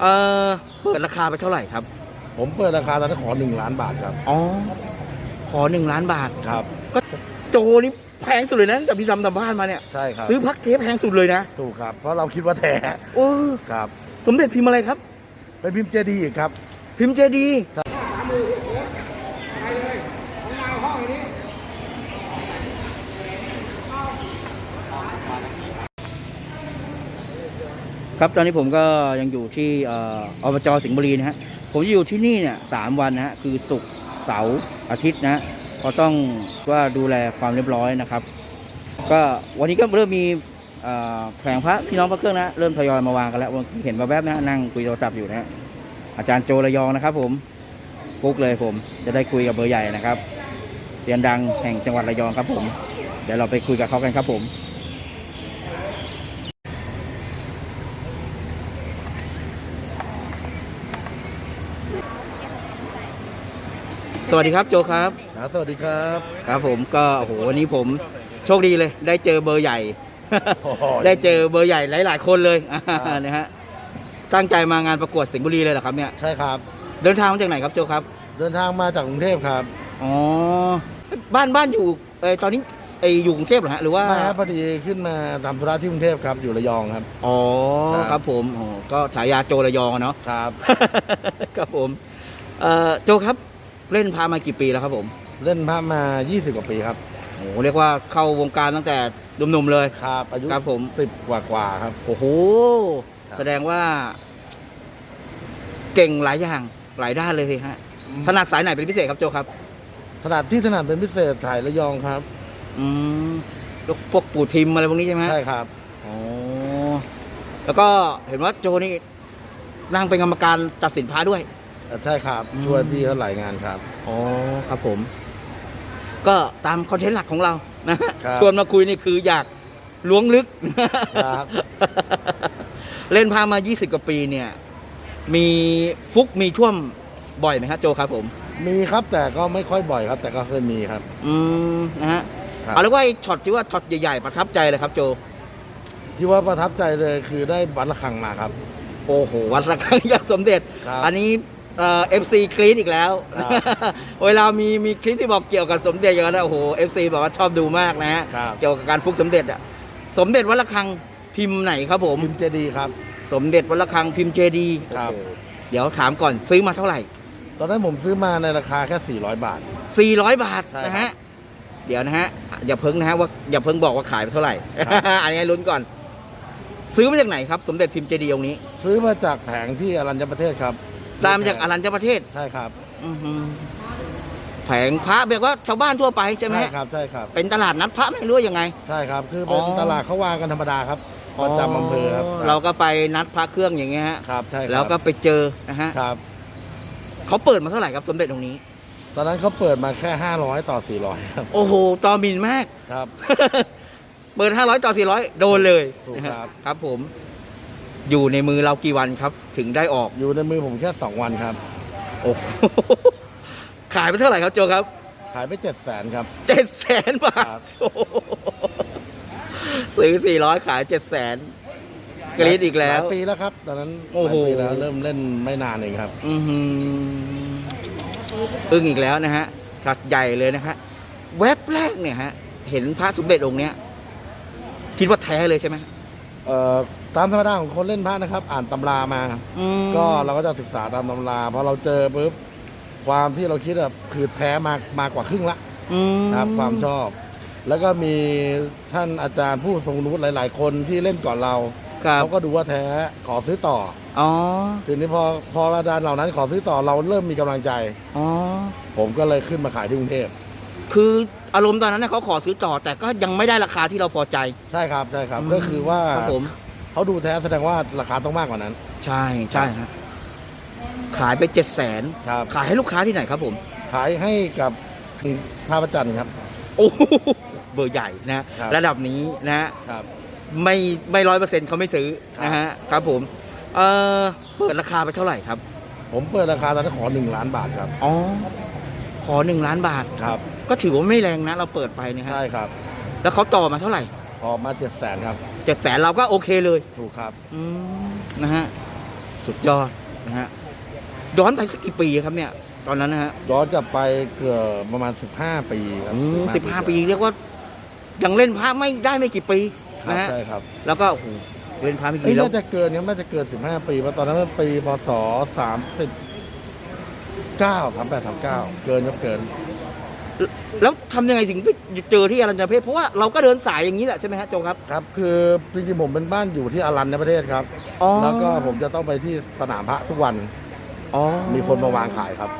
เออเปิดราคาไปเท่าไหร่ครับ ผมเปิดราคาตอนนี้ขอหนึ่งล้านบาทครับ อ๋อ ขอหนึ่งล้านบาท ครับโจนี่แพงสุดเลยนะแต่พี่ทำทำบ้านมาเนี่ย ใช่ครับ ซื้อพักเทปแพงสุดเลยนะ ถูกครับ เพราะเราคิดว่าแท้โอ้ ครับ สมเด็จพิมพ์อะไรครับ เป็นพิมพ์เจดีย์อีกครับ พิมพ์เจดีย์ ครับตอนนี้ผมก็ยังอยู่ที่ออบจสิงห์บุรีนะฮะผมจะอยู่ที่นี่เนี่ยสามวันนะฮะคือศุกร์เสาร์อาทิตย์นะฮะก็ต้องว่าดูแลความเรียบร้อยนะครับ ก็วันนี้ก็เริ่มมีแผงพระพี่น้องพระเครื่องนะเริ่มทยอยมาวางกันแล้วเห็นมาแวบนะฮะนั่งคุยโทรศัพท์อยู่นะฮะอาจารย์โจระยองนะครับ ผมปุ๊กเลยผมจะได้คุยกับเบอร์ใหญ่นะครับเสียงดังแห่งจังหวัดระยองครับผม เดี๋ยวเราไปคุยกับเขากันครับผม สวัสดีครับโจครับครับสวัสดีครับครับผมก็โอ้โหวันนี้ผมโชคดีเลย ได้เจอเบอร์ใหญ่โอ้โหได้เจอเบอร์ใหญ่หลาย ๆ คนเลยครับนะฮะตั้งใจมางานประกวดสิงห์บุรีเลยเหรอครับเนี่ยใช่ครับ เดินทางมาจากไหนครับโจครับ เดินทางมาจากกรุงเทพครับอ๋อบ้านบ้านอยู่เออตอนนี้ไออยู่กรุงเทพเหรอฮะหรือว่ามาครับพอดีขึ้นมาทำธุระที่กรุงเทพครับอยู่ระยองครับอ๋อครับครับผมอ๋อก็ฉายาโจระยองอะเนาะครับครับผมเอ่อโจครับ เล่นพามากี่ปีแล้วครับผมเล่นพระมา 20 กว่าปีครับโอ้โหเรียกว่าเข้าวงการตั้งแต่หนุ่มๆเลย ครับอายุครับผม สิบกว่ากว่าๆครับ โอ้โหครับ แสดงว่า เก่งหลายอย่างหลายด้านเลยสิฮะถนัดสายไหนเป็นพิเศษครับโจครับ ถนัดที่ถนัดเป็นพิเศษถ่ายระยองครับ อืมแล้วพวกปู่ทิมอะไรพวกนี้ใช่ไหมฮะใช่ครับ อ๋อแล้วก็เห็นว่าโจนี่นั่งเป็นกรรมการตัดสินพระด้วย ใช่ครับอืมช่วยพี่เขาหลายงานครับ อ๋อครับผม ก็ตามคอนเทนต์หลักของเรานะฮะครับ ชวนมาคุยนี่คืออยากล้วงลึก ครับ เล่นพามา 20 กว่าปีเนี่ย มีฟุกมีท่วมบ่อยไหมฮะโจครับผม มีครับแต่ก็ไม่ค่อยบ่อยครับ แต่ก็เคยมีครับ อืมนะฮะครับ เอาแล้วว่าไอ้ช็อตที่ว่าช็อตใหญ่ๆประทับใจเลยครับโจ ที่ว่าประทับใจเลยคือได้บัตรละครังมาครับ โอ้โหวัดระฆังยักษ์สมเด็จ ครับ อันนี้ เอ่อฟซีกรี๊ดอีกแล้ว ครับ เวลามีมีคลิปที่บอกเกี่ยวกับสมเด็จอย่างนั้นนะโอ้โหเอฟซีบอกว่าชอบดูมากนะฮะครับเกี่ยวกับการฟุกสมเด็จอะสมเด็จวัดระฆังพิมพ์ไหนครับผม พิมพ์เจดีย์ครับ สมเด็จวัดระฆังพิมพ์เจดีครับ เดี๋ยวถามก่อนซื้อมาเท่าไหร่ ตอนนั้นผมซื้อมาในราคาแค่ 400 บาท 400 บาทใช่นะครัฮะบเดี๋ยวนะฮะ อย่าเพิ่งนะฮะว่าอย่าเพิ่งบอกว่าขายไปเท่าไหร่ ครับ อันนี้ลุ้นก่อน ซื้อมาจากไหนครับ สมเด็จพิมพ์เจดีย์องค์นี้ ซื้อมาจากแผงที่อรัญญประเทศครับ ตามมาจากอรัญญประเทศ ใช่ครับอื้อหือแผงพระแบบว่าชาวบ้านทั่วไปใช่ไหมใช่ฮะครับใช่ครับ เป็นตลาดนัดพระไม่รู้ว่ายังไง ใช่ครับ คือเป็นอ๋อ ตลาดเขาวางกันธรรมดาครับประจำอำเภอครับเราก็ไปนัดพระเครื่องอย่างเงี้ยฮะครับใช่ครับแล้วก็ไปเจอนะฮะครับ เขาเปิดมาเท่าไหร่ครับสมเด็จองค์นี้ ตอนนั้นเขาเปิดมาแค่ 500 ต่อ 400 ครับ โอ้โหต่อมินมาก ครับ เปิด 500 ต่อ 400 โดนเลยถูกนะฮะครับ ครับผม อยู่ในมือเรากี่วันครับ ถึงได้ออกอยู่ในมือผมแค่2วันครับ โอ้โหขายไปเท่าไหร่ครับโจครับขายไป7 0 0 0 0ครับ เจ็ดแสนบาทครับ โอ้โหซื้อสี่ร้อยขายเจ็ดแสนกรีดอีกแล้ว หายปีแล้วครับ ตอนนั้นโอ้โห หลายปีแล้วเริ่มเล่นไม่นานเองครับ อือหืออึ้งอีกแล้วนะฮะชัดใหญ่เลยนะฮะแวบแรกเนี่ยฮะ เห็นพระสมเด็จองค์เนี้ย คิดว่าแท้เลยใช่ไหม เอ่อ ตามธรรมดาของคนเล่นพระนะครับ อ่านตำรามา อืมก็เราก็จะศึกษาตามตำราพอเราเจอปุ๊บความที่เราคิดแบบคือแท้มากมากกว่าครึ่งละ อืมนะครับความชอบ แล้วก็มีท่านอาจารย์ผู้ทรงรู้หลาย ๆ คนที่เล่นก่อนเราครับเขาก็ดูว่าแท้ขอซื้อต่อ อ๋อทีนี้พอพออาจารย์เหล่านั้นขอซื้อต่อเราเริ่มมีกำลังใจ อ๋อผมก็เลยขึ้นมาขายที่กรุงเทพคืออารมณ์ตอนนั้นเนี่ยเขาขอซื้อต่อแต่ก็ยังไม่ได้ราคาที่เราพอใจ ใช่ครับใช่ครับ อืมก็คือว่าครับผม เขาดูแท้แสดงว่าราคาต้องมากกว่านั้น ใช่ใช่ฮะขายไปเจ็ดแสนครับ ขายให้ลูกค้าที่ไหนครับผม ขายให้กับท่าประจันทร์ครับ โอ้โหเบอร์ใหญ่นะ ครับ ระดับนี้นะฮะครับ ไม่ไม่ร้อยเปอร์เซ็นต์เขาไม่ซื้อครับ นะฮะครับผมเออเปิดราคาไปเท่าไหร่ครับ ผมเปิดราคาตอนนี้ขอหนึ่งล้านบาทครับอ๋อ ขอหนึ่งล้านบาท ครับ ก็ถือว่าไม่แรงนะ เราเปิดไปนะฮะใช่ครับแล้วเขาต่อมาเท่าไหร่ ออกมาเจ็ดแสนครับ เจ็ดแสนเราก็โอเคเลยถูกครับอืมนะฮะสุดยอดนะฮะย้อนไปสักกี่ปีครับเนี่ย ตอนนั้นนะฮะย้อนกลับไปเกือบประมาณ 15 ปีครับสิบห้าปีเรียกว่ายังเล่นพระไม่ได้ไม่กี่ปีครับนะฮะใช่ครับแล้วก็โอ้โหเล่นพระไม่เอ้ยกี่แล้ว น่าจะเกินเนี่ยน่าจะเกิน 15 ปีเพราะตอนนั้นมันปีพศ39 38 39 เกินครับเกิน แล้วทำยังไงถึงไปเจอที่อรัญญประเทศเพราะว่าเราก็เดินสายอย่างนี้แหละใช่ไหมฮะโจครับ ครับ คือจริงๆผมเป็นบ้านอยู่ที่อารันในประเทศครับ อ๋อ แล้วก็ผมจะต้องไปที่สนามพระทุกวันอ๋อมีคนมาวางขายครับ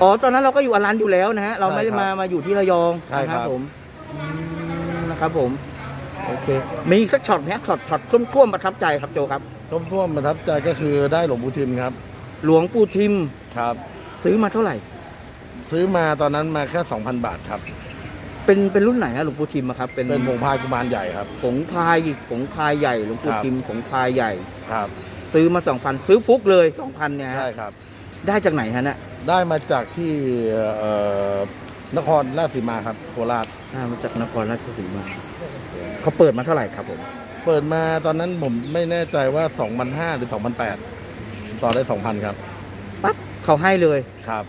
อ๋อตอนนั้นเราก็อยู่อรัญอยู่แล้วนะฮะเราไม่ได้ใช่ครับมามาอยู่ที่ระยองใช่นะครับครับผมอืมนะครับผมโอเคมีอีกสักช็อตไหมฮะช็อตช็อตท่วมๆประทับใจครับโจครับท่วมท่วมๆประทับใจก็คือได้หลวงปู่ทิมครับ หลวงปู่ทิมครับ ซื้อมาเท่าไหร่ ซื้อมาตอนนั้นมาแค่2,000บาทครับ เป็นเป็นรุ่นไหนฮะหลวงปู่ทิมอะครับ เป็นเป็นผงพายกุมารใหญ่ครับ ผงพายผงพายใหญ่หลวงปู่ครับ ทิมผงพายใหญ่ ครับ ซื้อมาสองพันซื้อฟุกเลยสองพันเนี่ยฮะใช่ครับ ได้จากไหนฮะเนี่ยได้มาจากที่เอ่อนครราชสีมาครับโคราชอ่ามาจากนครราชสีมาเขาเปิดมาเท่าไหร่ครับผมเปิดมาตอนนั้นผมไม่แน่ใจว่า 2,500หรือ2,800ต่อได้ 2,000 ครับ ปั๊บเขาให้เลย ครับ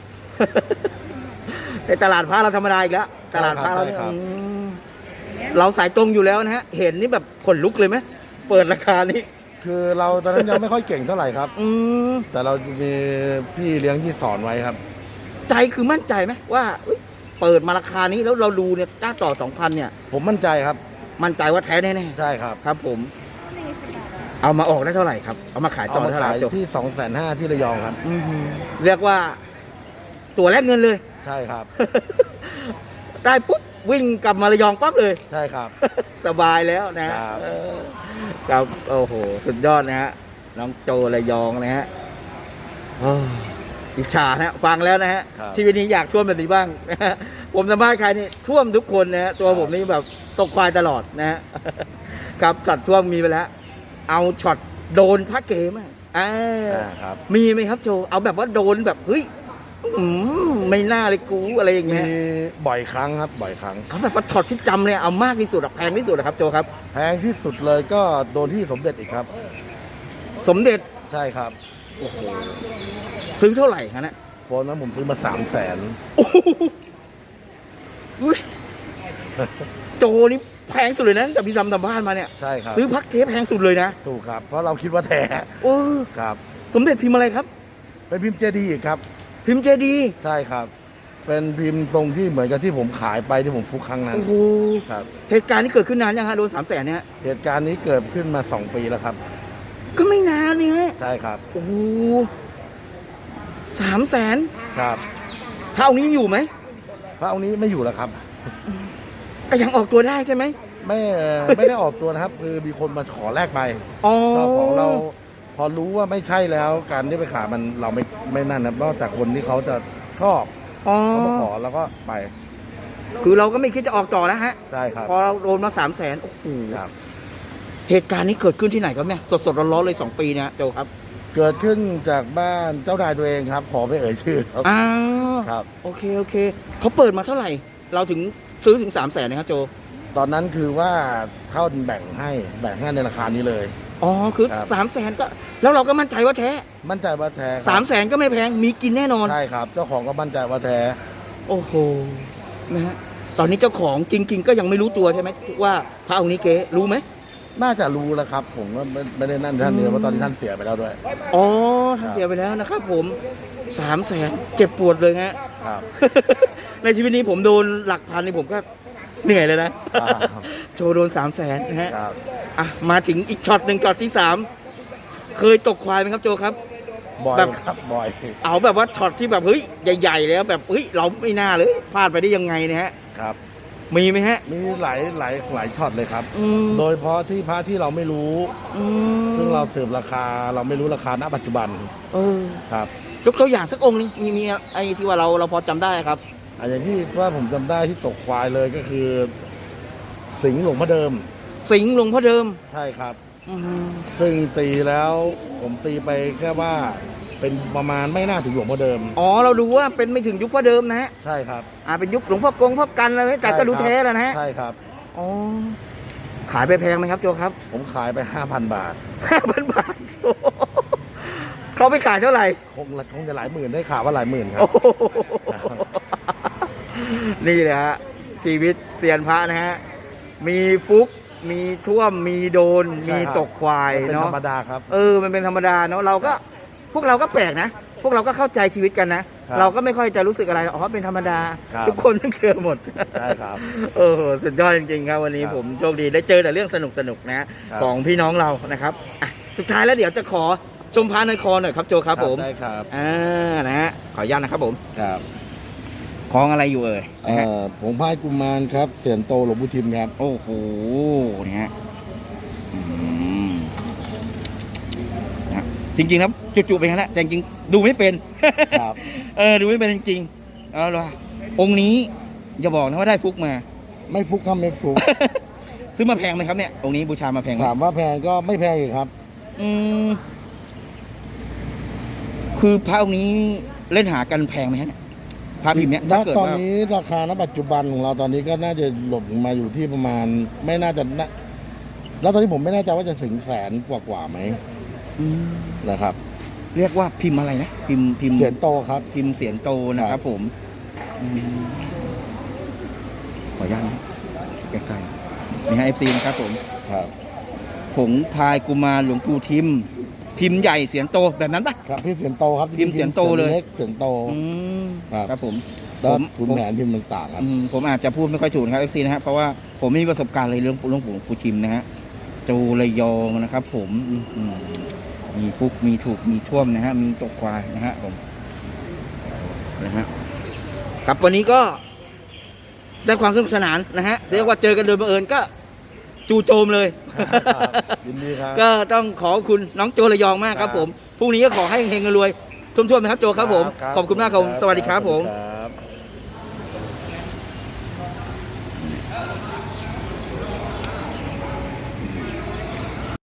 แต่ตลาดพระเราธรรมดาอีกแล้วตลาดพระเราเนี่ยใช่ครับ อืมเราสายตรงอยู่แล้วนะฮะ เห็นนี่แบบขนลุกเลยไหมเปิดราคานี้ คือเราตอนนั้นยังไม่ค่อยเก่งเท่าไหร่ครับ อืมแต่เรามีพี่เลี้ยงที่สอนไว้ครับ ใจคือมั่นใจไหมว่าเอ้ยเปิดมาราคานี้แล้วเราดูเนี่ยกล้าต่อสองพันเนี่ย ผมมั่นใจครับ มั่นใจว่าแท้แน่ใช่ครับๆครับ ผม เอามาออกได้เท่าไหร่ครับ เอามาขายเอาต่อมาเท่าไหร่ขายจบที่2 5 0 0 0ที่ระยองครับ อื้อหือเรียกว่า ตัวแลกเงินเลย ใช่ครับ ได้ปุ๊บวิ่งกลับมาระยองปั๊บเลย ใช่ครับ สบายแล้วนะฮะครับเออครับโอ้โห สุดยอดนะฮะน้องโจระยองนะฮะโอ้อิจฉานะฮะฟังแล้วนะฮะครับชีวิตนี้อยากท่วมแบบนี้บ้างนะฮะผมสัมภาษณ์ใครนี่ท่วมทุกคนนะฮะตัวผมนี่แบบตกควายตลอดนะฮะครับช็อตท่วมมีไปแล้ว เอาช็อตโดนพระเกมอะอ่าอ่าครับมีไหมครับโจเอาแบบว่าโดนแบบเฮ้ยอืม ไม่น่าเลยกูอะไรอย่างมีเงี้ยบ่อยครั้งครับบ่อยครั้ง เอาแบบว่าช็อตที่จำเลยเอามากที่สุดอะแพงที่สุดอะครับโจครับ แพงที่สุดเลยก็โดนที่สมเด็จอีกครับ สมเด็จใช่ครับโอ้โหซื้อเท่าไหร่ฮะเนะโฟนนั้นผมซื้อมาสามแสนโอ้โหอุ๊ยโจนี่แพงสุดเลยนะแต่พี่ทำทำบ้านมาเนี่ย ใช่ครับซื้อพักเทปแพงสุดเลยนะถูกครับ เพราะเราคิดว่าแท้โอ้ครับ สมเด็จพิมพ์อะไรครับเป็นพิมพ์เจดีย์อีกครับ พิมพ์เจดีย์ใช่ครับ เป็นพิมพ์ตรงที่เหมือนกับที่ผมขายไปที่ผมฟุกครั้งนั้นโอ้โหครับ เหตุการณ์นี้เกิดขึ้นนานยังฮะโดนสามแสนเนี่ยเหตุการณ์นี้เกิดขึ้นมาสองปีแล้วครับ ก็ไม่นานนี่ฮะใช่ครับโอ้โหสามแสนครับพระองค์นี้ยังอยู่ไหมพระองค์นี้ไม่อยู่แล้วครับ ก็ยังออกตัวได้ใช่ไหมไม่ไม่ได้ออกตัวนะครับ คือมีคนมาขอแลกไปอ๋อก็ของเรา พอรู้ว่าไม่ใช่แล้วการที่ไปขายมันเราไม่ไม่นั่นนะนอกจากคนที่เขาจะชอบอ๋อเขามาขอแล้วก็ไปคือเราก็ไม่คิดจะออกต่อแล้วฮะ ใช่ครับพอเราโดนมาสามแสนโอ้โหครับ เหตุการณ์นี้เกิดขึ้นที่ไหนครับเนี่ยสดสดๆร้อนๆเลยสองปีเนี่ยโจครับ เกิดขึ้นจากบ้านเจ้านายตัวเองครับ ขอไม่เอ่ยชื่อครับอ้าวครับ โอเคโอเคเขาเปิดมาเท่าไหร่ เราถึงซื้อถึงสามแสนนะครับโจ ตอนนั้นคือว่าเข้าแบ่งให้แบ่งให้ในราคานี้เลย อ๋อคือครับ สามแสนก็ แล้วเราก็มั่นใจว่าแท้มั่นใจว่าแท้ครับสามแสนก็ไม่แพงมีกินแน่นอน ใช่ครับ เจ้าของก็มั่นใจว่าแท้โอ้โหนะฮะตอนนี้เจ้าของจริง ๆ ก็ยังไม่รู้ตัวใช่ไหมว่าพระองค์นี้เก๊รู้ไหม น่าจะรู้แล้วครับ ผมก็ไม่ไม่ได้นั่นท่านเดียวเพราะตอนนี้ท่านเสียไปแล้วด้วย อ๋อท่านเสียไปแล้วนะครับผมสามแสนเจ็บปวดเลยฮะ ครับ ในชีวิตนี้ผมโดนหลักพันนี่ผมก็ เหนื่อยเลยนะอ่าโชว์โดนสามแสนนะฮะครับอะมาถึงอีกช็อตหนึ่งช็อตที่สามเคยตกควายไหมครับโจครับ บ่อยแบบ ครับบ่อยเอาแบบว่าช็อตที่แบบเฮ้ยใหญ่ๆแล้วแบบเฮ้ยเราไม่น่าเลยพลาดไปได้ยังไงเนะฮะ ครับ มีไหมฮะ มีหลายหลายหลายช็อตเลยครับ อืมโดยเฉพาะที่พระที่เราไม่รู้ อืมซึ่งเราสืบราคาเราไม่รู้ราคาณปัจจุบันเออครับ ยกตัวอย่างสักองค์หนึงมีมีไอ้ที่ว่าเราเราพอจำได้ครับ อันอย่างที่ว่าผมจำได้ที่ตกควายเลยก็คือ สิงห์หลวงพ่อเดิม สิงห์หลวงพ่อเดิมใช่ครับ อืมซึ่งตีแล้วผมตีไปแค่ว่าเป็นประมาณไม่น่าถึงหลวงพ่อเดิม อ๋อเราดูว่าเป็นไม่ถึงยุคพ่อเดิมนะฮะใช่ครับอ่าเป็นยุคหลวงพ่อกงพ่อกันอะไรแต่ก็ดูแท้แล้วนะฮะใช่ครับ อ๋อขายไปแพงไหมครับโจครับ ผมขายไป 5,000 บาท ห้าพันบาทโอ้โหเขาไปขายเท่าไหร่คงคงจะหลายหมื่นได้ข่าวว่าหลายหมื่นครับ โอ้โห นี่แหละฮะชีวิตเซียนพระนะฮะมีฟุกมีท่วมมีโดน ใช่มีครับ ตกควายเป็นธรเนาะรมดาครับ เออมันเป็นธรรมดาเนาะเราก็พวกเราก็แปลกนะ พวกเราก็เข้าใจชีวิตกันนะ ครับเราก็ไม่ค่อยจะรู้สึกอะไรอ๋อเป็นธรรมดา ครับ ทุกคนต้องเจอหมด ใช่ครับ เออสุดยอดจริงๆครับวันนี้ครับผมโชคดีได้เจอแต่เรื่องสนุกๆนะ ครับ ของพี่น้องเรานะครับอะสุดท้ายแล้วเดี๋ยวจะขอชมพระในคอหน่อยครับโจครับผมได้ครับอ่านะฮะขออนุญาตนะครับผม ครับค ล้องอะไรอยู่เอ่ยเอ่อผงพายกุมารครับเสียนโตหลวงปู่ทิมครับ โอ้โหนี่ฮะอืมนะจริงๆแล้วจุๆไปงั้นแหละแต่จริงๆดูไม่เป็น ครับ เออดูไม่เป็นจริงๆเอาล่ะองค์นี้อย่าบอกนะว่าได้ฟุกมา ไม่ฟุกครับไม่ฟุก ซื้อมาแพงไหมครับเนี่ยองค์นี้บูชามาแพงไหมถามว่าแพงก็ไม่แพงอีกครับ อืมคือพระองค์นี้เล่นหากันแพงไหมฮะเนี่ย พระพิมพ์เนี้ยณถ้าเกิดตอนว่านี้ราคาณปัจจุบันของเราตอนนี้ก็น่าจะหล่นมาอยู่ที่ประมาณ ไม่น่าจะน่าแล้วตอนนี้ผมไม่แน่ใจว่าจะถึงแสนกว่ากว่าๆไหมอืมนะครับเรียกว่าพิมพ์อะไรนะ พิมพ์พิมพ์เสียนโตครับ พิมพ์เสียนโตนะคครัรับบ ผมอืมขออนุญาตนะใกล้ๆนี่ฮะเอฟซีนะครับผม ครับ ผงพายกุมารหลวงปู่ทิม พิมพ์ใหญ่เสียนโตแบบนั้นปะ ครับพี่เสียนโตครับพิมพ์เสียนโตเลย เล็กเสียนโต อืมครับ ครับผม แล้วผม คุณแผนพิมพ์ต่างๆครับ อืมผมอาจจะพูดไม่ค่อยถูกนะครับเอฟซีนะฮะเพราะว่าผมไม่มีประสบการณ์เลยเรื่องเรื่องปู่ปู่ทิมนะฮะจูระยองนะครับ ผมอืมมีฟุกมีถูกมีท่วมนะฮะมีตกควายนะฮะผมนะฮะครับวันนี้ก็ได้ความสนุกสนานนะฮะเรียกว่าเจอกันโดยบังเอิญก็ จูโจมเลย ยินดีครับ ก็ต้องขอบคุณน้องโจระยองมากครับครับผมพรุ่งนี้ก็ขอให้เฮงๆรวยๆท่วมๆนะครับโจครับผมรัขอบคุณมากครับผมสวัสดีครับผม